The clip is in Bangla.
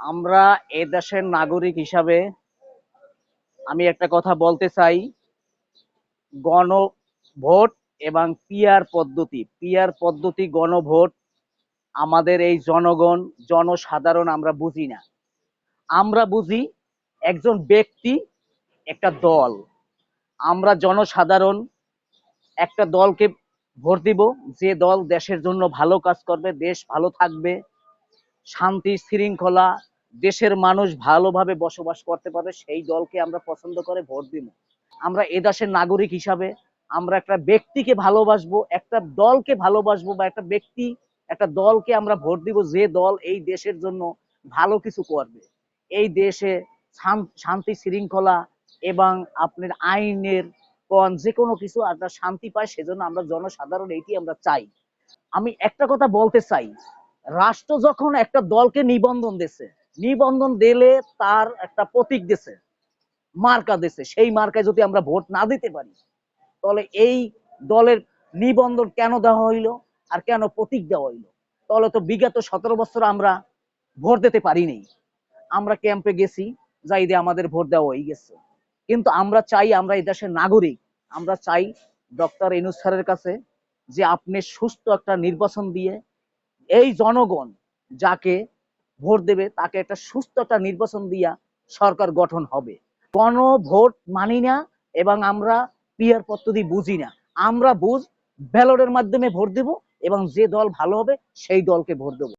আমরা এ দেশের নাগরিক হিসাবে আমি একটা কথা বলতে চাই। গণভোট এবং পিয়ার পদ্ধতি। পিয়ার পদ্ধতি, গণভোট আমাদের এই জনগণ, জনসাধারণ আমরা বুঝি না। আমরা বুঝি একজন ব্যক্তি, একটা দল। আমরা জনসাধারণ একটা দলকে ভোট দিব। যে দল দেশের জন্য ভালো কাজ করবে, দেশ ভালো থাকবে, শান্তি, শৃঙ্খলা দেশের মানুষ ভালোভাবে বসবাস করতে পারবে, সেই দলকে আমরা পছন্দ করে ভোট দিব। আমরা এ দেশের নাগরিক হিসাবে আমরা একটা ব্যক্তিকে ভালোবাসবো, একটা দলকে ভালোবাসবো বা একটা ব্যক্তি, একটা দলকে আমরা ভোট দিব যে দল এই দেশের জন্য ভালো কিছু করবে। এই দেশে শান্তি শৃঙ্খলা এবং আপনার আইনের কোন যে কোনো কিছু আপনার শান্তি পায়, সেজন্য আমরা জনসাধারণ এইটি আমরা চাই। আমি একটা কথা বলতে চাই, রাষ্ট্র যখন একটা দলকে নিবন্ধন দিছে নিবন্ধন দিলে তার একটা প্রতীক দিছে, মার্কা দিছে। সেই মার্কায় যদি আমরা ভোট না দিতে পারি, তাহলে এই দলের নিবন্ধন কেন দেওয়া হইল আর কেন প্রতীক দেওয়া হইল? তাহলে তো বিগত সতেরো বছর আমরা ভোট দিতে পারিনি। আমরা ক্যাম্পে গেছি যাই দিয়ে আমাদের ভোট দেওয়া হয়ে গেছে। কিন্তু আমরা চাই আমরা এই দেশের নাগরিক। আমরা চাই ডক্টর ইনুস স্যারের কাছে যে আপনি সুস্থ একটা নির্বাচন দিয়ে এই জনগণ যাকে ভোট দেবে, তাকে একটা সুস্থ একটা নির্বাচন দিয়া সরকার গঠন হবে। কোনো ভোট মানি না এবং আমরা পিয়ার পদ্ধতি বুঝি না। আমরা বুঝ ব্যালটের মাধ্যমে ভোট দেব এবং যে দল ভালো হবে, সেই দলকে ভোট দেবো।